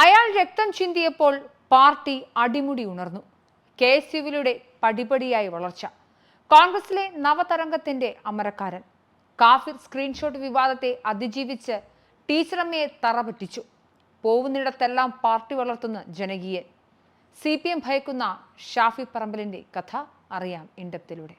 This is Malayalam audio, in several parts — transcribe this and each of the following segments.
അയാൾ രക്തം ചിന്തിയപ്പോൾ പാർട്ടി അടിമുടി ഉണർന്നു. കെ എസ് യുവിലൂടെ പടിപടിയായി വളർച്ച. കോൺഗ്രസിലെ നവതരംഗത്തിന്റെ അമരക്കാരൻ. കാഫിർ സ്ക്രീൻഷോട്ട് വിവാദത്തെ അതിജീവിച്ച് ടീച്ചറമ്മയെ തറപറ്റിച്ചു. പോകുന്നിടത്തെല്ലാം പാർട്ടി വളർത്തുന്ന ജനകീയൻ. സി പി എം ഭയക്കുന്ന ഷാഫി പറമ്പലിന്റെ കഥ അറിയാം ഇൻഡപ്തിലൂടെ.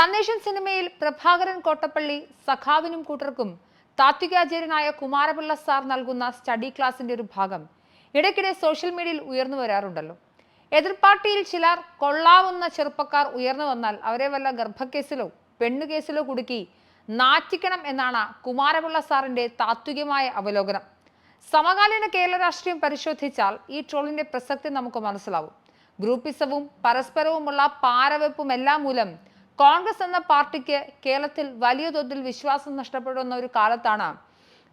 സന്ദേശം സിനിമയിൽ പ്രഭാകരൻ കോട്ടപ്പള്ളി സഖാവിനും കൂട്ടർക്കും താത്വികാചാര്യനായ കുമാരപിള്ള സാർ നൽകുന്ന സ്റ്റഡി ക്ലാസിന്റെ ഒരു ഭാഗം ഇടയ്ക്കിടെ സോഷ്യൽ മീഡിയയിൽ ഉയർന്നു വരാറുണ്ടല്ലോ. എതിർപാർട്ടിയിൽ ചിലർ കൊള്ളാവുന്ന ചെറുപ്പക്കാർ ഉയർന്നു വന്നാൽ അവരെ വല്ല ഗർഭക്കേസിലോ പെണ്ണുകേസിലോ കുടുക്കി നാറ്റിക്കണം എന്നാണ് കുമാരപിള്ള സാറിന്റെ താത്വികമായ അവലോകനം. സമകാലീന കേരള രാഷ്ട്രീയം പരിശോധിച്ചാൽ ഈ ട്രോളിന്റെ പ്രസക്തി നമുക്ക് മനസ്സിലാവും. ഗ്രൂപ്പിസവും പരസ്പരവുമുള്ള പാരവെപ്പും എല്ലാം മൂലം കോൺഗ്രസ് എന്ന പാർട്ടിക്ക് കേരളത്തിൽ വലിയ തോതിൽ വിശ്വാസം നഷ്ടപ്പെടുന്ന ഒരു കാലത്താണ്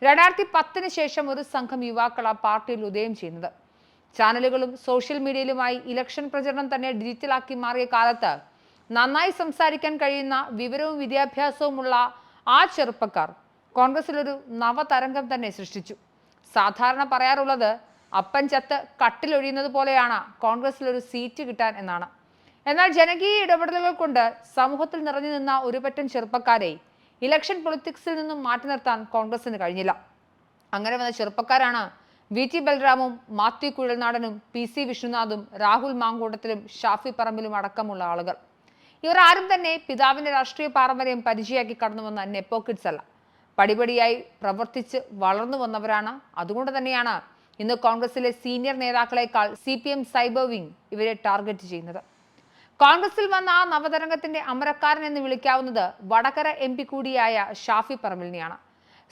രണ്ടായിരത്തി പത്തിന് ശേഷം ഒരു സംഘം യുവാക്കൾ ആ പാർട്ടിയിൽ ഉദയം ചെയ്യുന്നത്. ചാനലുകളും സോഷ്യൽ മീഡിയയിലുമായി ഇലക്ഷൻ പ്രചരണം തന്നെ ഡിജിറ്റലാക്കി മാറിയ കാലത്ത് നന്നായി സംസാരിക്കാൻ കഴിയുന്ന വിവരവും വിദ്യാഭ്യാസവുമുള്ള ആ ചെറുപ്പക്കാർ കോൺഗ്രസിൽ ഒരു നവതരംഗം തന്നെ സൃഷ്ടിച്ചു. സാധാരണ പറയാറുള്ളത് അപ്പൻ ചത്ത് കട്ടിലൊഴിയുന്നത് പോലെയാണ് കോൺഗ്രസിൽ ഒരു സീറ്റ് കിട്ടാൻ എന്നാണ്. എന്നാൽ ജനകീയ ഇടപെടലുകൾ കൊണ്ട് സമൂഹത്തിൽ നിറഞ്ഞു നിന്ന ഒരുപറ്റം ചെറുപ്പക്കാരെ ഇലക്ഷൻ പൊളിറ്റിക്സിൽ നിന്നും മാറ്റി നിർത്താൻ കോൺഗ്രസിന് കഴിഞ്ഞില്ല. അങ്ങനെ വന്ന ചെറുപ്പക്കാരാണ് വി ടി ബൽറാമും മാത്യു കുഴൽനാടനും പി സി വിഷ്ണുനാഥും രാഹുൽ മാങ്കൂട്ടത്തിലും ഷാഫി പറമ്പിലും അടക്കമുള്ള ആളുകൾ. ഇവർ ആരും തന്നെ പിതാവിന്റെ രാഷ്ട്രീയ പാരമ്പര്യം പരിചയമാക്കി കടന്നു വന്ന നെപ്പോ കിഡ്സ് അല്ല. പടിപടിയായി പ്രവർത്തിച്ച് വളർന്നു വന്നവരാണ്. അതുകൊണ്ട് തന്നെയാണ് ഇന്ന് കോൺഗ്രസിലെ senior നേതാക്കളെക്കാൾ C P M cyber wing ഇവരെ ടാർഗറ്റ് ചെയ്യുന്നത്. കോൺഗ്രസിൽ വന്ന ആ നവതരംഗത്തിന്റെ അമരക്കാരൻ എന്ന് വിളിക്കാവുന്നത് വടകര എം പി കൂടിയായ ഷാഫി പറമ്പിലിനെയാണ്.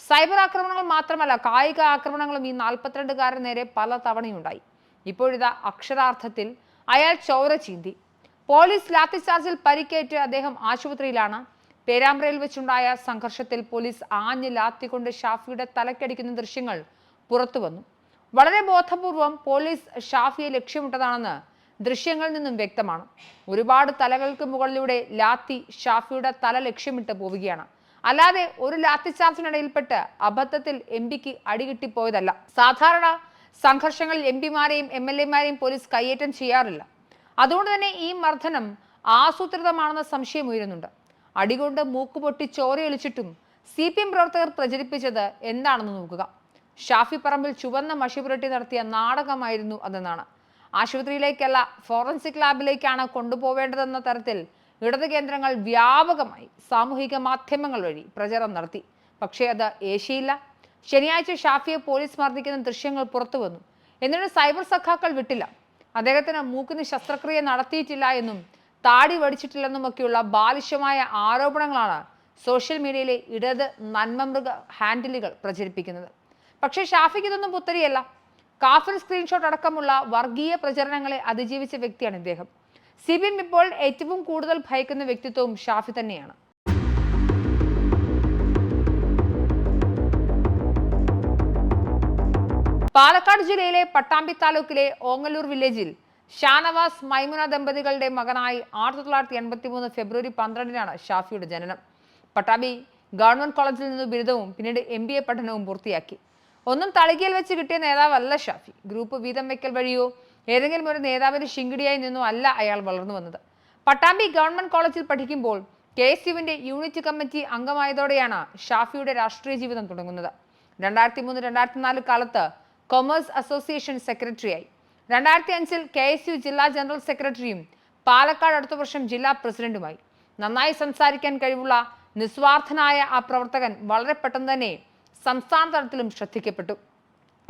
സൈബർ ആക്രമണങ്ങൾ മാത്രമല്ല കായിക ആക്രമണങ്ങളും ഈ നാൽപ്പത്തിരണ്ടുകാരൻ നേരെ പല തവണയുണ്ടായി. ഇപ്പോഴിതാ അക്ഷരാർത്ഥത്തിൽ അയാൾ ചോര ചീന്തി. പോലീസ് ലാത്തിചാർജിൽ പരിക്കേറ്റ് അദ്ദേഹം ആശുപത്രിയിലാണ്. പേരാമ്പ്രയിൽ വെച്ചുണ്ടായ സംഘർഷത്തിൽ പോലീസ് ആഞ്ഞ് ലാത്തിക്കൊണ്ട് ഷാഫിയുടെ തലക്കടിക്കുന്ന ദൃശ്യങ്ങൾ പുറത്തു വന്നു വളരെ ബോധപൂർവം പോലീസ് ഷാഫിയെ ലക്ഷ്യമിട്ടതാണെന്ന് ദൃശ്യങ്ങളിൽ നിന്നും വ്യക്തമാണ്. ഒരുപാട് തലകൾക്ക് മുകളിലൂടെ ലാത്തി ഷാഫിയുടെ തല ലക്ഷ്യമിട്ട് പോവുകയാണ്. അല്ലാതെ ഒരു ലാത്തി ചാർജിനിടയിൽപ്പെട്ട് അബദ്ധത്തിൽ എം പിക്ക് അടികിട്ടിപ്പോയതല്ല. സാധാരണ സംഘർഷങ്ങളിൽ എം പിമാരെയും എം എൽ എമാരെയും പോലീസ് കയ്യേറ്റം ചെയ്യാറില്ല. അതുകൊണ്ട് തന്നെ ഈ മർദ്ദനം ആസൂത്രിതമാണെന്ന സംശയം ഉയരുന്നുണ്ട്. അടികൊണ്ട് മൂക്ക് പൊട്ടി ചോരയൊളിച്ചിട്ടും സി പി എം പ്രവർത്തകർ പ്രചരിപ്പിച്ചത് എന്താണെന്ന് നോക്കുക. ഷാഫി പറമ്പിൽ ചുവന്ന മഷി പുരട്ടി നടത്തിയ നാടകമായിരുന്നു അതെന്നാണ്. ആശുപത്രിയിലേക്കല്ല ഫോറൻസിക് ലാബിലേക്കാണ് കൊണ്ടുപോവേണ്ടതെന്ന തരത്തിൽ ഇടത് കേന്ദ്രങ്ങൾ വ്യാപകമായി സാമൂഹിക മാധ്യമങ്ങൾ വഴി പ്രചരണം നടത്തി. പക്ഷേ അത് ഏശിയില്ല. ശനിയാഴ്ച ഷാഫിയെ പോലീസ് മർദ്ദിക്കുന്ന ദൃശ്യങ്ങൾ പുറത്തു വന്നു. എന്നിട്ട് സൈബർ സഖാക്കൾ വിട്ടില്ല. അദ്ദേഹത്തിന് മൂക്കിന് ശസ്ത്രക്രിയ നടത്തിയിട്ടില്ല എന്നും താടി വടിച്ചിട്ടില്ലെന്നുമൊക്കെയുള്ള ബാലിശമായ ആരോപണങ്ങളാണ് സോഷ്യൽ മീഡിയയിലെ ഇടത് നന്മമൃഗ ഹാൻഡിലുകൾ പ്രചരിപ്പിക്കുന്നത്. പക്ഷേ ഷാഫിക്ക് ഇതൊന്നും പുത്തരിയല്ല. കാഫിർ സ്ക്രീൻഷോട്ട് അടക്കമുള്ള വർഗീയ പ്രചരണങ്ങളെ അതിജീവിച്ച വ്യക്തിയാണ് ഇദ്ദേഹം. സി പി എം ഇപ്പോൾ ഏറ്റവും കൂടുതൽ ഭയക്കുന്ന വ്യക്തിത്വവും ഷാഫി തന്നെയാണ്. പാലക്കാട് ജില്ലയിലെ പട്ടാമ്പി താലൂക്കിലെ ഓങ്ങല്ലൂർ വില്ലേജിൽ ഷാനവാസ് മൈമുന ദമ്പതികളുടെ മകനായി ആയിരത്തി തൊള്ളായിരത്തി എൺപത്തി മൂന്ന് ഫെബ്രുവരി പന്ത്രണ്ടിനാണ് ഷാഫിയുടെ ജനനം. പട്ടാമ്പി ഗവൺമെന്റ് കോളേജിൽ നിന്ന് ബിരുദവും പിന്നീട് എ പഠനവും പൂർത്തിയാക്കി. ഒന്നും തളികയിൽ വെച്ച് കിട്ടിയ നേതാവല്ല ഷാഫി. ഗ്രൂപ്പ് വീതം വെക്കൽ വഴിയോ? ഏതെങ്കിലും ഒരു നേതാവിന്റെ ശിങ്കിടിയായി നിന്നോ അല്ല അയാൾ വളർന്നു വന്നത്. പട്ടാമ്പി ഗവൺമെന്റ് കോളേജിൽ പഠിക്കുമ്പോൾ കെ എസ് യുവിന്റെ യൂണിറ്റ് കമ്മിറ്റി അംഗമായതോടെയാണ് ഷാഫിയുടെ രാഷ്ട്രീയ ജീവിതം തുടങ്ങുന്നത്. രണ്ടായിരത്തി മൂന്ന് രണ്ടായിരത്തി നാല് കാലത്ത് കൊമേഴ്സ് അസോസിയേഷൻ സെക്രട്ടറിയായി. രണ്ടായിരത്തി അഞ്ചിൽ കെ എസ് യു ജില്ലാ ജനറൽ സെക്രട്ടറിയും പാലക്കാട് അടുത്ത വർഷം ജില്ലാ പ്രസിഡന്റുമായി. നന്നായി സംസാരിക്കാൻ കഴിവുള്ള നിസ്വാർത്ഥനായ ആ പ്രവർത്തകൻ വളരെ പെട്ടെന്ന് തന്നെ സംസ്ഥാന തലത്തിലും ശ്രദ്ധിക്കപ്പെട്ടു.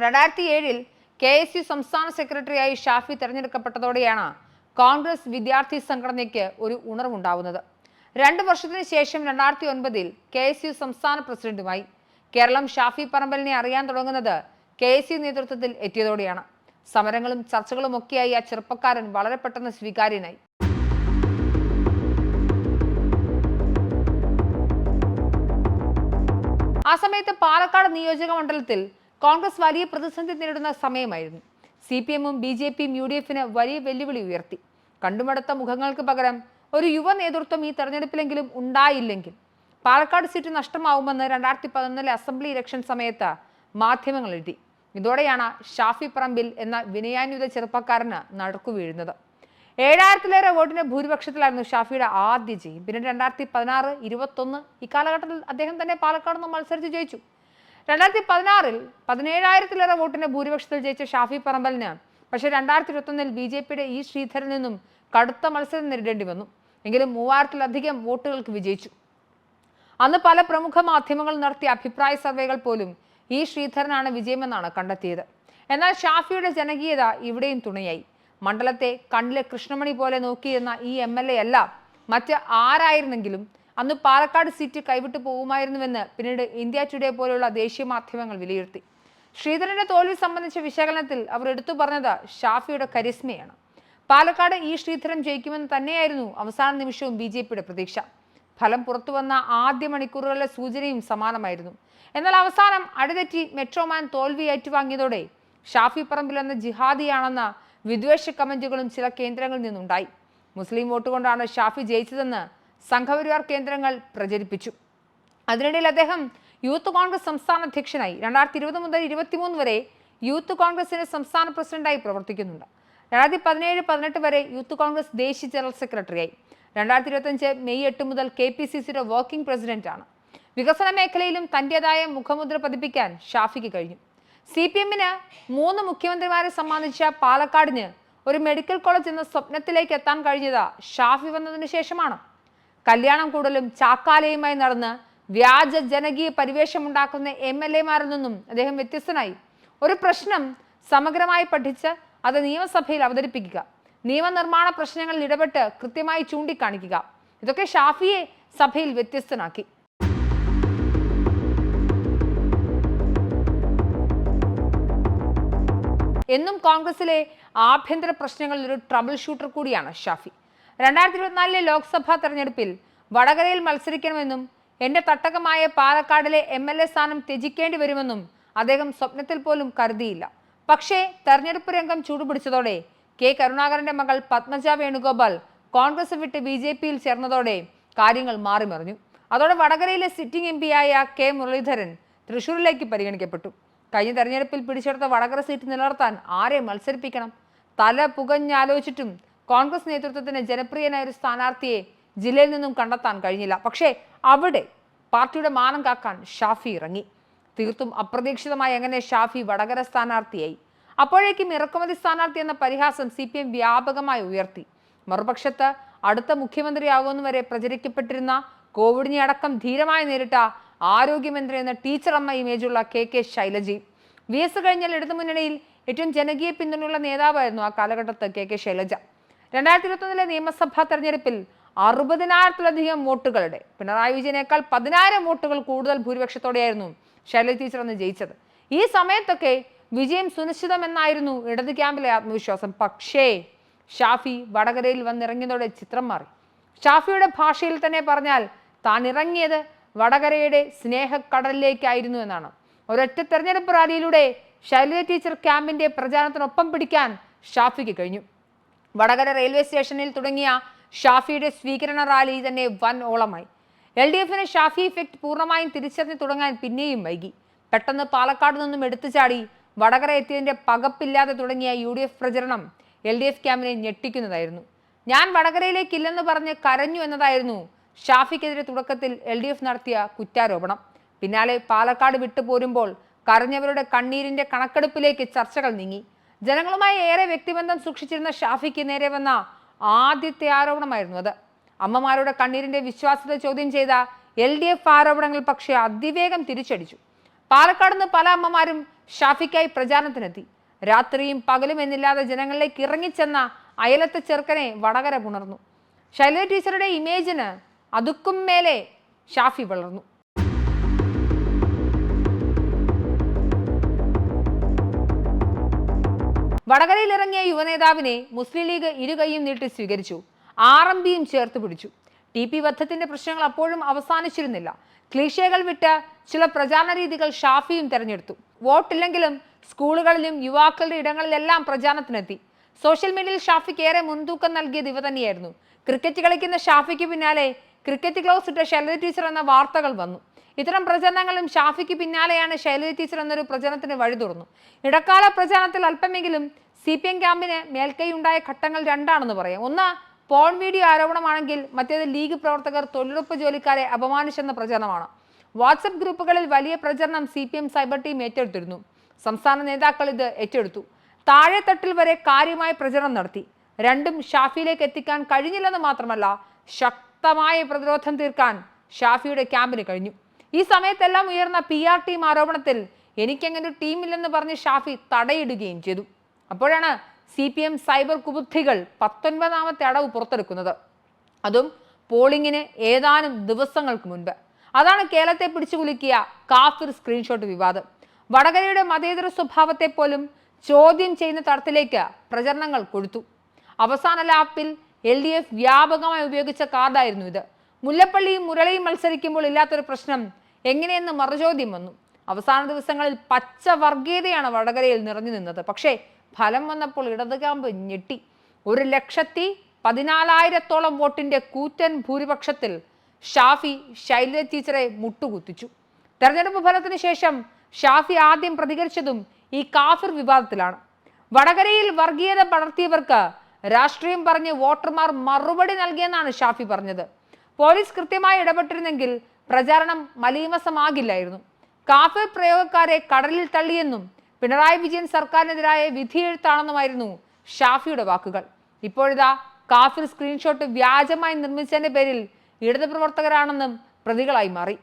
രണ്ടായിരത്തി ഏഴിൽ കെ എസ് യു സംസ്ഥാന സെക്രട്ടറിയായി ഷാഫി തെരഞ്ഞെടുക്കപ്പെട്ടതോടെയാണ് കോൺഗ്രസ് വിദ്യാർത്ഥി സംഘടനയ്ക്ക് ഒരു ഉണർവുണ്ടാവുന്നത്. രണ്ട് വർഷത്തിന് ശേഷം രണ്ടായിരത്തി ഒൻപതിൽ കെ എസ് യു സംസ്ഥാന പ്രസിഡന്റുമായി. കേരളം ഷാഫി പറമ്പലിനെ അറിയാൻ തുടങ്ങുന്നത് കെ എസ് യു നേതൃത്വത്തിൽ എത്തിയതോടെയാണ്. സമരങ്ങളും ചർച്ചകളും ഒക്കെയായി ആ ചെറുപ്പക്കാരൻ വളരെ പെട്ടെന്ന് സ്വീകാര്യനായി. ആ സമയത്ത് പാലക്കാട് നിയോജക മണ്ഡലത്തിൽ കോൺഗ്രസ് വലിയ പ്രതിസന്ധി നേരിടുന്ന സമയമായിരുന്നു. സി പി എമ്മും ബി ജെ പിയും യു ഡി എഫിന് വലിയ വെല്ലുവിളി ഉയർത്തി. കണ്ടുമടുത്ത മുഖങ്ങൾക്ക് പകരം ഒരു യുവ നേതൃത്വം ഈ തെരഞ്ഞെടുപ്പിലെങ്കിലും ഉണ്ടായില്ലെങ്കിൽ പാലക്കാട് സീറ്റ് നഷ്ടമാവുമെന്ന് രണ്ടായിരത്തി പതിനൊന്നിലെ അസംബ്ലി ഇലക്ഷൻ സമയത്ത് മാധ്യമങ്ങൾ എഴുതി. ഇതോടെയാണ് ഷാഫി പറമ്പിൽ എന്ന വിനയാന്വിത ചെറുപ്പക്കാരന് നടുക്കു വീഴുന്നത് ഏഴായിരത്തിലേറെ വോട്ടിന്റെ ഭൂരിപക്ഷത്തിലായിരുന്നു ഷാഫിയുടെ ആദ്യ ജയം. പിന്നീട് രണ്ടായിരത്തി പതിനാറ് ഇരുപത്തൊന്ന് ഈ കാലഘട്ടത്തിൽ അദ്ദേഹം തന്നെ പാലക്കാട് നിന്ന് മത്സരിച്ച് ജയിച്ചു. രണ്ടായിരത്തി പതിനാറിൽ പതിനേഴായിരത്തിലേറെ വോട്ടിന്റെ ഭൂരിപക്ഷത്തിൽ ജയിച്ച ഷാഫി പറമ്പലിന് പക്ഷേ രണ്ടായിരത്തി ഇരുപത്തൊന്നിൽ ബി ജെ പിയുടെ ഈ ശ്രീധരൻ നിന്നും കടുത്ത മത്സരം നേരിടേണ്ടി വന്നു. എങ്കിലും മൂവായിരത്തിലധികം വോട്ടുകൾക്ക് വിജയിച്ചു. അന്ന് പല പ്രമുഖ മാധ്യമങ്ങൾ നടത്തിയ അഭിപ്രായ സർവേകൾ പോലും ഈ ശ്രീധരനാണ് വിജയമെന്നാണ് കണ്ടെത്തിയത്. എന്നാൽ ഷാഫിയുടെ ജനകീയത ഇവിടെയും തുണയായി. മണ്ഡലത്തെ കണ്ണിലെ കൃഷ്ണമണി പോലെ നോക്കിയിരുന്ന ഈ എം എൽ എ അല്ല മറ്റ് ആരായിരുന്നെങ്കിലും അന്ന് പാലക്കാട് സീറ്റ് കൈവിട്ടു പോകുമായിരുന്നുവെന്ന് പിന്നീട് ഇന്ത്യ ടുഡേ പോലുള്ള ദേശീയ മാധ്യമങ്ങൾ വിലയിരുത്തി. ശ്രീധരന്റെ തോൽവി സംബന്ധിച്ച വിശകലനത്തിൽ അവർ എടുത്തു പറഞ്ഞത് ഷാഫിയുടെ കരിസ്മയാണ്. പാലക്കാട് ഈ ശ്രീധരൻ ജയിക്കുമെന്ന് തന്നെയായിരുന്നു അവസാന നിമിഷവും ബി ജെ പിയുടെ പ്രതീക്ഷ. ഫലം പുറത്തു വന്ന ആദ്യ മണിക്കൂറുകളിലെ സൂചനയും സമാനമായിരുന്നു. എന്നാൽ അവസാനം അടിതെറ്റി മെട്രോമാൻ തോൽവി ഏറ്റുവാങ്ങിയതോടെ ഷാഫി പറമ്പിൽ എന്ന ജിഹാദിയാണെന്ന വിദ്വേഷ കമന്റുകളും ചില കേന്ദ്രങ്ങളിൽ നിന്നുണ്ടായി. മുസ്ലിം വോട്ട് കൊണ്ടാണ് ഷാഫി ജയിച്ചതെന്ന് സംഘപരിവാർ കേന്ദ്രങ്ങൾ പ്രചരിപ്പിച്ചു. അതിനിടയിൽ അദ്ദേഹം യൂത്ത് കോൺഗ്രസ് സംസ്ഥാന അധ്യക്ഷനായി രണ്ടായിരത്തി ഇരുപത് മുതൽ ഇരുപത്തിമൂന്ന് വരെ യൂത്ത് കോൺഗ്രസിന്റെ സംസ്ഥാന പ്രസിഡന്റായി പ്രവർത്തിക്കുന്നുണ്ട്. രണ്ടായിരത്തി പതിനേഴ് പതിനെട്ട് വരെ യൂത്ത് കോൺഗ്രസ് ദേശീയ ജനറൽ സെക്രട്ടറിയായി. രണ്ടായിരത്തി ഇരുപത്തഞ്ച് മെയ് എട്ട് മുതൽ കെ പി സി സിയുടെ വർക്കിംഗ് പ്രസിഡന്റാണ്. വികസന മേഖലയിലും തന്റേതായ മുഖമുദ്ര പതിപ്പിക്കാൻ ഷാഫിക്ക് കഴിഞ്ഞു. സി പി എമ്മിന് മൂന്ന് മുഖ്യമന്ത്രിമാരെ സമ്മാനിച്ച പാലക്കാടിന് ഒരു മെഡിക്കൽ കോളേജ് എന്ന സ്വപ്നത്തിലേക്ക് എത്താൻ കഴിഞ്ഞത് ഷാഫി വന്നതിന് ശേഷമാണ്. കല്യാണം കൂടലും ചാക്കാലയുമായി നടന്ന് വ്യാജ ജനകീയ പരിവേഷമുണ്ടാക്കുന്ന എം എൽ എമാരിൽ നിന്നും അദ്ദേഹം വ്യത്യസ്തനായി. ഒരു പ്രശ്നം സമഗ്രമായി പഠിച്ച് അത് നിയമസഭയിൽ അവതരിപ്പിക്കുക. നിയമനിർമ്മാണ പ്രശ്നങ്ങളിൽ ഇടപെട്ട് കൃത്യമായി ചൂണ്ടിക്കാണിക്കുക. ഇതൊക്കെ ഷാഫിയെ സഭയിൽ വ്യത്യസ്തനാക്കി. എന്നും കോൺഗ്രസിലെ ആഭ്യന്തര പ്രശ്നങ്ങളിൽ ഒരു ട്രബിൾ ഷൂട്ടർ കൂടിയാണ് ഷാഫി. രണ്ടായിരത്തി ഇരുപത്തിനാലിലെ ലോക്സഭാ തെരഞ്ഞെടുപ്പിൽ വടകരയിൽ മത്സരിക്കണമെന്നും എന്റെ തട്ടകമായ പാലക്കാടിലെ എം എൽ എ സ്ഥാനം ത്യജിക്കേണ്ടി വരുമെന്നും അദ്ദേഹം സ്വപ്നത്തിൽ പോലും കരുതിയില്ല. പക്ഷേ തെരഞ്ഞെടുപ്പ് രംഗം ചൂടുപിടിച്ചതോടെ കെ കരുണാകരന്റെ മകൾ പത്മജ വേണുഗോപാൽ കോൺഗ്രസ് വിട്ട് ബി ജെ പിയിൽ ചേർന്നതോടെ കാര്യങ്ങൾ മാറിമറിഞ്ഞു. അതോടെ വടകരയിലെ സിറ്റിംഗ് എം പിയായ കെ മുരളീധരൻ തൃശൂരിലേക്ക് പരിഗണിക്കപ്പെട്ടു. കഴിഞ്ഞ തെരഞ്ഞെടുപ്പിൽ പിടിച്ചെടുത്ത വടകര സീറ്റ് നിലനിർത്താൻ ആരെ മത്സരിപ്പിക്കണം? തല പുകഞ്ഞാലോചിച്ചിട്ടും കോൺഗ്രസ് നേതൃത്വത്തിന് ജനപ്രിയനായ ഒരു സ്ഥാനാർത്ഥിയെ ജില്ലയിൽ നിന്നും കണ്ടെത്താൻ കഴിഞ്ഞില്ല. പക്ഷേ അവിടെ പാർട്ടിയുടെ മാനം കാക്കാൻ ഷാഫി ഇറങ്ങി. തീർത്തും അപ്രതീക്ഷിതമായി എങ്ങനെ ഷാഫി വടകര സ്ഥാനാർത്ഥിയായി. അപ്പോഴേക്കും ഇറക്കുമതി സ്ഥാനാർത്ഥി എന്ന പരിഹാസം സി പി എം വ്യാപകമായി ഉയർത്തി. മറുപക്ഷത്ത് അടുത്ത മുഖ്യമന്ത്രിയാകുമെന്ന് വരെ പ്രചരിക്കപ്പെട്ടിരുന്ന കോവിഡിനെ അടക്കം ധീരമായി നേരിട്ട ആരോഗ്യമന്ത്രി എന്ന ടീച്ചർ അമ്മ ഇമേജുള്ള K K Shailaja. V S കഴിഞ്ഞാൽ ഇടതുമുന്നണിയിൽ ഏറ്റവും ജനകീയ പിന്തുണയുള്ള നേതാവായിരുന്നു ആ കാലഘട്ടത്ത് കെ കെ ശൈലജ. രണ്ടായിരത്തി ഇരുപത്തൊന്നിലെ നിയമസഭാ തെരഞ്ഞെടുപ്പിൽ അറുപതിനായിരത്തിലധികം വോട്ടുകളുടെ പിണറായി വിജയനേക്കാൾ പതിനായിരം വോട്ടുകൾ കൂടുതൽ ഭൂരിപക്ഷത്തോടെയായിരുന്നു ശൈലജ ടീച്ചർ അന്ന് ജയിച്ചത്. ഈ സമയത്തൊക്കെ വിജയം സുനിശ്ചിതമെന്നായിരുന്നു ഇടത് ക്യാമ്പിലെ ആത്മവിശ്വാസം. പക്ഷേ ഷാഫി വടകരയിൽ വന്നിറങ്ങിയതോടെ ചിത്രം മാറി. ഷാഫിയുടെ ഭാഷയിൽ തന്നെ പറഞ്ഞാൽ താൻ ഇറങ്ങിയത് വടകരയുടെ സ്നേഹക്കടലിലേക്കായിരുന്നു എന്നാണ്. ഒരൊറ്റ തെരഞ്ഞെടുപ്പ് റാലിയിലൂടെ ശൈലജ ടീച്ചർ ക്യാമ്പിന്റെ പ്രചാരണത്തിനൊപ്പം പിടിക്കാൻ ഷാഫിക്ക് കഴിഞ്ഞു. വടകര റെയിൽവേ സ്റ്റേഷനിൽ തുടങ്ങിയ ഷാഫിയുടെ സ്വീകരണ റാലി തന്നെ വൻ ഓളമായി. എൽ ഡി എഫിന് ഷാഫി ഇഫക്റ്റ് പൂർണമായും തിരിച്ചറിഞ്ഞു തുടങ്ങാൻ പിന്നെയും വൈകി. പെട്ടെന്ന് പാലക്കാട് നിന്നും എടുത്തുചാടി വടകര എത്തിയതിന്റെ പകപ്പില്ലാതെ തുടങ്ങിയ യു ഡി എഫ് പ്രചരണം എൽ ഡി എഫ് ക്യാമ്പിനെ ഞെട്ടിക്കുന്നതായിരുന്നു. ഞാൻ വടകരയിലേക്കില്ലെന്ന് പറഞ്ഞ് കരഞ്ഞു എന്നതായിരുന്നു ഷാഫിക്കെതിരെ തുടക്കത്തിൽ എൽ ഡി എഫ് നടത്തിയ കുറ്റാരോപണം. പിന്നാലെ പാലക്കാട് വിട്ടുപോരുമ്പോൾ കരഞ്ഞവരുടെ കണ്ണീരിന്റെ കണക്കെടുപ്പിലേക്ക് ചർച്ചകൾ നീങ്ങി. ജനങ്ങളുമായി ഏറെ വ്യക്തിബന്ധം സൂക്ഷിച്ചിരുന്ന ഷാഫിക്ക് നേരെ വന്ന ആദ്യത്തെ ആരോപണമായിരുന്നു അത്. അമ്മമാരുടെ കണ്ണീരിന്റെ വിശ്വാസ്യത ചോദ്യം ചെയ്ത എൽ ഡി എഫ് ആരോപണങ്ങൾ പക്ഷേ അതിവേഗം തിരിച്ചടിച്ചു. പാലക്കാട് നിന്ന് പല അമ്മമാരും ഷാഫിക്കായി പ്രചാരണത്തിനെത്തി. രാത്രിയും പകലും എന്നില്ലാതെ ജനങ്ങളിലേക്ക് ഇറങ്ങിച്ചെന്ന അയലത്തെ ചെറുക്കനെ വടകര പുണർന്നു. ശൈലജ ടീച്ചറുടെ ഇമേജിന് അതുക്കും മേലെ ഷാഫി വളർന്നു. വടകരയിൽ ഇറങ്ങിയ യുവനേതാവിനെ മുസ്ലിം ലീഗ് ഇരുകൈയും നീട്ടി സ്വീകരിച്ചു. ആർ എം ബിയും ചേർത്ത് പിടിച്ചു. ടി പി വധത്തിന്റെ പ്രശ്നങ്ങൾ അപ്പോഴും അവസാനിച്ചിരുന്നില്ല. ക്ലീഷകൾ വിട്ട് ചില പ്രചാരണ രീതികൾ ഷാഫിയും തെരഞ്ഞെടുത്തു. വോട്ടില്ലെങ്കിലും സ്കൂളുകളിലും യുവാക്കളുടെ ഇടങ്ങളിലെല്ലാം പ്രചാരണത്തിനെത്തി. സോഷ്യൽ മീഡിയയിൽ ഷാഫിക്ക് ഏറെ മുൻതൂക്കം നൽകിയത് ഇവ തന്നെയായിരുന്നു. ക്രിക്കറ്റ് കളിക്കുന്ന ഷാഫിക്ക് പിന്നാലെ ക്രിക്കറ്റ് ഗ്ലൗസ് ഇട്ട ശൈലജ ടീച്ചർ എന്ന വാർത്തകൾ വന്നു. ഇത്തരം പ്രചരണങ്ങളും ഷാഫിക്ക് പിന്നാലെയാണ് ശൈലജ ടീച്ചർ എന്നൊരു പ്രചരണത്തിന് വഴി തുറന്നു. ഇടക്കാല പ്രചാരണത്തിൽ അല്പമെങ്കിലും സി പി എം ക്യാമ്പിന് മേൽക്കൈയുണ്ടായ ഘട്ടങ്ങൾ രണ്ടാണെന്ന് പറയാം. ഒന്ന് പോൺ വീഡിയോ ആരോപണമാണെങ്കിൽ മറ്റേത് ലീഗ് പ്രവർത്തകർ തൊഴിലുറപ്പ് ജോലിക്കാരെ അപമാനിച്ചെന്ന പ്രചരണമാണ്. വാട്സപ്പ് ഗ്രൂപ്പുകളിൽ വലിയ പ്രചരണം C P M cyber team ഏറ്റെടുത്തിരുന്നു. സംസ്ഥാന നേതാക്കൾ ഇത് ഏറ്റെടുത്തു. താഴെത്തട്ടിൽ വരെ കാര്യമായ പ്രചരണം നടത്തി. രണ്ടും ഷാഫിയിലേക്ക് എത്തിക്കാൻ കഴിഞ്ഞില്ലെന്ന് മാത്രമല്ല ശക്തമായ പ്രതിരോധം തീർക്കാൻ ഷാഫിയുടെ ക്യാമ്പിന് കഴിഞ്ഞു. ഈ സമയത്തെല്ലാം ഉയർന്ന പി ആർ ടീം ആരോപണത്തിൽ എനിക്കങ്ങനെ ഒരു ടീമില്ലെന്ന് പറഞ്ഞ് ഷാഫി തടയിടുകയും ചെയ്തു. അപ്പോഴാണ് സി പി എം സൈബർ കുബുദ്ധികൾ പത്തൊൻപതാമത്തെ അടവ് പുറത്തെടുക്കുന്നത്. അതും പോളിംഗിന് ഏതാനും ദിവസങ്ങൾക്ക് മുൻപ്. അതാണ് കേരളത്തെ പിടിച്ചുകുലുക്കിയ കാഫിർ സ്ക്രീൻഷോട്ട് വിവാദം. വടകരയുടെ മതേതര സ്വഭാവത്തെ പോലും ചോദ്യം ചെയ്യുന്ന തരത്തിലേക്ക് പ്രചരണങ്ങൾ കൊടുത്തു അവസാന ലാപ്പിൽ എൽ ഡി എഫ് വ്യാപകമായി ഉപയോഗിച്ച കാർഡായിരുന്നു ഇത്. മുല്ലപ്പള്ളിയും മുരളിയും മത്സരിക്കുമ്പോൾ ഇല്ലാത്തൊരു പ്രശ്നം എങ്ങനെയെന്ന് മറുചോദ്യം വന്നു. അവസാന ദിവസങ്ങളിൽ പച്ച വർഗീയതയാണ് വടകരയിൽ നിറഞ്ഞു നിന്നത്. പക്ഷേ ഫലം വന്നപ്പോൾ ഇടത് ക്യാമ്പ് ഞെട്ടി. ഒരു ലക്ഷത്തി പതിനാലായിരത്തോളം വോട്ടിന്റെ കൂറ്റൻ ഭൂരിപക്ഷത്തിൽ ഷാഫി ശൈലജ ടീച്ചറെ മുട്ടുകുത്തിച്ചു. തെരഞ്ഞെടുപ്പ് ഫലത്തിന് ശേഷം ഷാഫി ആദ്യം പ്രതികരിച്ചതും ഈ കാഫിർ വിവാദത്തിലാണ്. വടകരയിൽ വർഗീയത പടർത്തിയവർക്ക് രാഷ്ട്രീയം പറഞ്ഞ് വോട്ടർമാർ മറുപടി നൽകിയെന്നാണ് ഷാഫി പറഞ്ഞത്. പോലീസ് കൃത്യമായി ഇടപെട്ടിരുന്നെങ്കിൽ പ്രചാരണം മലീമസമാകില്ലായിരുന്നു. കാഫിർ പ്രയോഗക്കാരെ കടലിൽ തള്ളിയെന്നും പിണറായി വിജയൻ സർക്കാരിനെതിരായ വിധിയെഴുത്താണെന്നുമായിരുന്നു ഷാഫിയുടെ വാക്കുകൾ. ഇപ്പോഴിതാ കാഫിർ സ്ക്രീൻഷോട്ട് വ്യാജമായി നിർമ്മിച്ചതിന്റെ പേരിൽ ഇടത് പ്രവർത്തകരാണെന്നും പ്രതികളായി മാറി.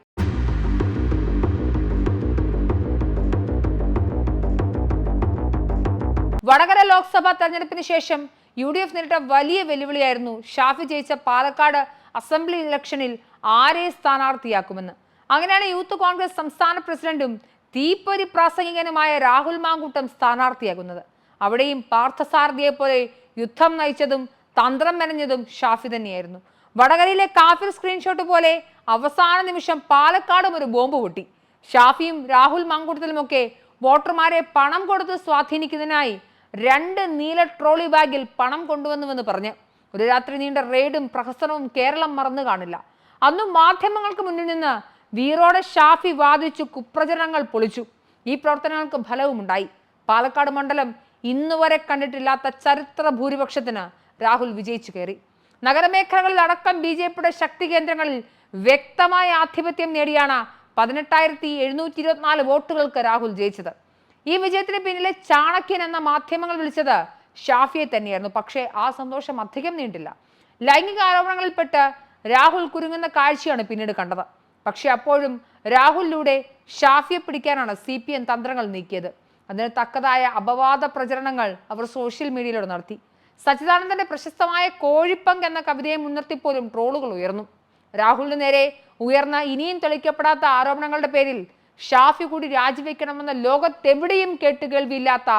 വടകര ലോക്സഭാ തെരഞ്ഞെടുപ്പിന് ശേഷം യു ഡി എഫ് നേരിട്ട വലിയ വെല്ലുവിളിയായിരുന്നു ഷാഫി ജയിച്ച പാലക്കാട് അസംബ്ലി ഇലക്ഷനിൽ ആരെ സ്ഥാനാർത്ഥിയാക്കുമെന്ന്. അങ്ങനെയാണ് യൂത്ത് കോൺഗ്രസ് സംസ്ഥാന പ്രസിഡന്റും തീപ്പൊരി പ്രാസംഗികനുമായ രാഹുൽ മാങ്കൂട്ടം സ്ഥാനാർത്ഥിയാകുന്നത്. അവിടെയും പാർത്ഥസാരഥിയെ പോലെ യുദ്ധം നയിച്ചതും തന്ത്രം മെനഞ്ഞതും ഷാഫി തന്നെയായിരുന്നു. വടകരയിലെ കാഫിർ സ്ക്രീൻഷോട്ട് പോലെ അവസാന നിമിഷം പാലക്കാടും ഒരു ബോംബ് പൊട്ടി. ഷാഫിയും രാഹുൽ മാങ്കൂട്ടത്തിലുമൊക്കെ വോട്ടർമാരെ പണം കൊടുത്ത് സ്വാധീനിക്കുന്നതിനായി രണ്ട് നീല ട്രോളി ബാഗിൽ പണം കൊണ്ടുവന്നുവെന്ന് പറഞ്ഞ് ഒരു രാത്രി നീണ്ട റെയ്ഡും പ്രഹസനവും കേരളം മറന്നു കാണില്ല. അന്നും മാധ്യമങ്ങൾക്ക് മുന്നിൽ നിന്ന് വീറോടെ ഷാഫി വാദിച്ചു കുപ്രചരണങ്ങൾ പൊളിച്ചു. ഈ പ്രവർത്തനങ്ങൾക്ക് ഫലവുമുണ്ടായി. പാലക്കാട് മണ്ഡലം ഇന്നുവരെ കണ്ടിട്ടില്ലാത്ത ചരിത്ര ഭൂരിപക്ഷത്തിന് രാഹുൽ വിജയിച്ചു കയറി. നഗരമേഖലകളിൽ അടക്കം ബി ജെ പിയുടെ ശക്തി കേന്ദ്രങ്ങളിൽ വ്യക്തമായ ആധിപത്യം നേടിയാണ് പതിനെട്ടായിരത്തി എഴുന്നൂറ്റി ഇരുപത്തിനാല് വോട്ടുകൾക്ക് രാഹുൽ ജയിച്ചത്. ഈ വിജയത്തിന് പിന്നിലെ ചാണക്യൻ എന്ന മാധ്യമങ്ങൾ വിളിച്ചത് ഷാഫിയെ തന്നെയായിരുന്നു. പക്ഷേ ആ സന്തോഷം അധികം നീണ്ടില്ല. ലൈംഗിക ആരോപണങ്ങളിൽപ്പെട്ട് രാഹുൽ കുരുങ്ങുന്ന കാഴ്ചയാണ് പിന്നീട് കണ്ടത്. പക്ഷെ അപ്പോഴും രാഹുലിലൂടെ ഷാഫിയെ പിടിക്കാനാണ് സി പി എം തന്ത്രങ്ങൾ നീക്കിയത്. അതിന് തക്കതായ അപവാദ പ്രചരണങ്ങൾ അവർ സോഷ്യൽ മീഡിയയിലൂടെ നടത്തി. സച്ചിദാനന്ദന്റെ പ്രശസ്തമായ കോഴിപ്പങ്ക് എന്ന കവിതയെ മുൻനിർത്തിപ്പോലും ട്രോളുകൾ ഉയർന്നു. രാഹുലിന് നേരെ ഉയർന്ന ഇനിയും തെളിക്കപ്പെടാത്ത ആരോപണങ്ങളുടെ പേരിൽ ഷാഫി കൂടി രാജിവെക്കണമെന്ന ലോകത്തെവിടെയും കേട്ടുകേൾവിയില്ലാത്ത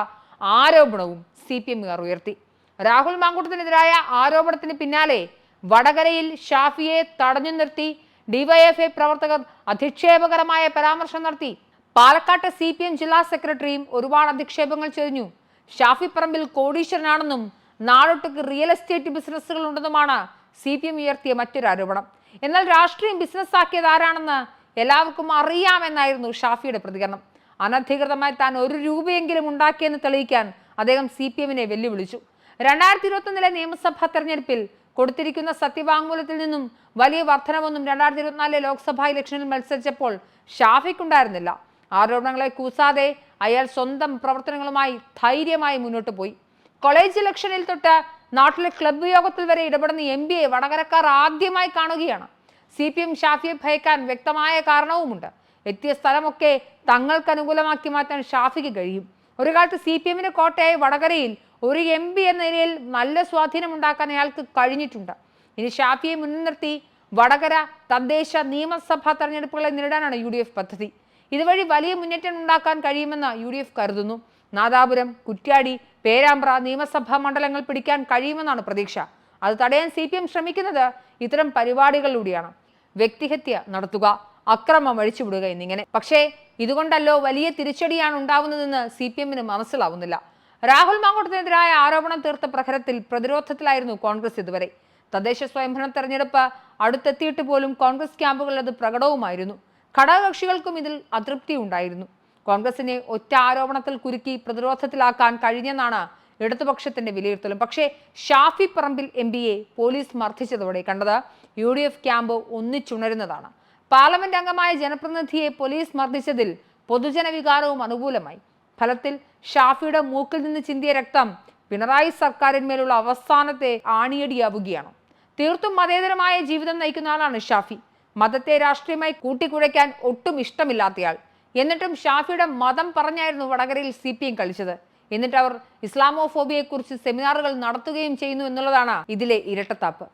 ആരോപണവും സി പി എമ്മുകാർ ഉയർത്തി. രാഹുൽ മാങ്കൂട്ടത്തിനെതിരായ ആരോപണത്തിന് പിന്നാലെ വടകരയിൽ ഷാഫിയെ തടഞ്ഞു നിർത്തി ഡിവൈഎഫ്ഐ പ്രവർത്തകർ അധിക്ഷേപകരമായ പരാമർശം നടത്തി. പാലക്കാട്ട് സി പി എം ജില്ലാ സെക്രട്ടറിയും ഒരുപാട് അധിക്ഷേപങ്ങൾ ചെരിഞ്ഞു. ഷാഫി പറമ്പിൽ കോടീശ്വരനാണെന്നും നാടൊട്ടുക്ക് റിയൽ എസ്റ്റേറ്റ് ബിസിനസ്സുകൾ ഉണ്ടെന്നുമാണ് സി പി എം ഉയർത്തിയ മറ്റൊരു ആരോപണം. എന്നാൽ രാഷ്ട്രീയം ബിസിനസ് ആക്കിയത് ആരാണെന്ന് എല്ലാവർക്കും അറിയാമെന്നായിരുന്നു ഷാഫിയുടെ പ്രതികരണം. അനധികൃതമായി താൻ ഒരു രൂപയെങ്കിലും ഉണ്ടാക്കിയെന്ന് തെളിയിക്കാൻ അദ്ദേഹം സി പി എമ്മിനെ വെല്ലുവിളിച്ചു. രണ്ടായിരത്തി ഇരുപത്തൊന്നിലെ നിയമസഭാ തെരഞ്ഞെടുപ്പിൽ കൊടുത്തിരിക്കുന്ന സത്യവാങ്മൂലത്തിൽ നിന്നും വലിയ വർധനമൊന്നും രണ്ടായിരത്തി ഇരുപത്തിനാലിലെ ലോക്സഭാ ഇലക്ഷനിൽ മത്സരിച്ചപ്പോൾ ഷാഫിക്കുണ്ടായിരുന്നില്ല. ആരോപണങ്ങളെ കൂസാതെ അയാൾ സ്വന്തം പ്രവർത്തനങ്ങളുമായി ധൈര്യമായി മുന്നോട്ട് പോയി. കോളേജ് ഇലക്ഷനിൽ തൊട്ട് നാട്ടിലെ ക്ലബ്ബ് യോഗത്തിൽ വരെ ഇടപെടുന്ന എം ബി എ വടകരക്കാർ ആദ്യമായി കാണുകയാണ്. സി പി എം ഷാഫിയെ ഭയക്കാൻ വ്യക്തമായ കാരണവുമുണ്ട്. എത്തിയ സ്ഥലമൊക്കെ തങ്ങൾക്ക് അനുകൂലമാക്കി മാറ്റാൻ ഷാഫിക്ക് കഴിയും. ഒരു കാലത്ത് സി പി എമ്മിന്റെ കോട്ടയായ വടകരയിൽ ഒരു എം പി എന്ന നിലയിൽ നല്ല സ്വാധീനം ഉണ്ടാക്കാൻ അയാൾക്ക് കഴിഞ്ഞിട്ടുണ്ട്. ഇനി ഷാഫിയെ മുൻനിർത്തി വടകര തദ്ദേശ നിയമസഭാ തെരഞ്ഞെടുപ്പുകളെ നേരിടാനാണ് യു ഡി എഫ് പദ്ധതി. ഇതുവഴി വലിയ മുന്നേറ്റം ഉണ്ടാക്കാൻ കഴിയുമെന്ന് യു ഡി എഫ് കരുതുന്നു. നാദാപുരം കുറ്റ്യാടി പേരാമ്പ്ര നിയമസഭാ മണ്ഡലങ്ങൾ പിടിക്കാൻ കഴിയുമെന്നാണ് പ്രതീക്ഷ. അത് തടയാൻ സി പി എം ശ്രമിക്കുന്നത് ഇത്തരം പരിപാടികളിലൂടെയാണ്. വ്യക്തിഹത്യ നടത്തുക അക്രമം അഴിച്ചുവിടുക എന്നിങ്ങനെ. പക്ഷേ ഇതുകൊണ്ടല്ലോ വലിയ തിരിച്ചടിയാണ് ഉണ്ടാവുന്നതെന്ന് സി പി എമ്മിന് മനസ്സിലാവുന്നില്ല. രാഹുൽ മാങ്കോട്ടത്തിനെതിരായ ആരോപണം തീർത്ത പ്രഹരത്തിൽ പ്രതിരോധത്തിലായിരുന്നു കോൺഗ്രസ് ഇതുവരെ. തദ്ദേശ സ്വയംഭരണ തെരഞ്ഞെടുപ്പ് അടുത്തെത്തിയിട്ട് പോലും കോൺഗ്രസ് ക്യാമ്പുകളിൽ അത് പ്രകടവുമായിരുന്നു. ഘടകകക്ഷികൾക്കും ഇതിൽ അതൃപ്തി ഉണ്ടായിരുന്നു. കോൺഗ്രസിനെ ഒറ്റ ആരോപണത്തിൽ കുരുക്കി പ്രതിരോധത്തിലാക്കാൻ കഴിഞ്ഞെന്നാണ് ഇടതുപക്ഷത്തിന്റെ വിലയിരുത്തലും. പക്ഷേ ഷാഫി പറമ്പിൽ എം പോലീസ് മർദ്ദിച്ചതോടെ കണ്ടത് യു ഡി എഫ് ക്യാമ്പ് ഒന്നിച്ചുണരുന്നതാണ്. പാർലമെന്റ് അംഗമായ ജനപ്രതിനിധിയെ പോലീസ് മർദ്ദിച്ചതിൽ പൊതുജന വികാരവും അനുകൂലമായി. ഫലത്തിൽ ഷാഫിയുടെ മൂക്കിൽ നിന്ന് ചിന്തിയ രക്തം പിണറായി സർക്കാരിന്മേലുള്ള അവസാനത്തെ ആണിയടിയാവുകയാണ്. തീർത്തും മതേതരമായ ജീവിതം നയിക്കുന്ന ആളാണ് ഷാഫി. മതത്തെ രാഷ്ട്രീയമായി കൂട്ടിക്കുഴയ്ക്കാൻ ഒട്ടും ഇഷ്ടമില്ലാത്തയാൾ. എന്നിട്ടും ഷാഫിയുടെ മതം പറഞ്ഞായിരുന്നു വടകരയിൽ സി പി എം കളിച്ചത്. എന്നിട്ട് അവർ ഇസ്ലാമോഫോബിയെക്കുറിച്ച് സെമിനാറുകൾ നടത്തുകയും ചെയ്യുന്നു എന്നുള്ളതാണ് ഇതിലെ ഇരട്ടത്താപ്പ്.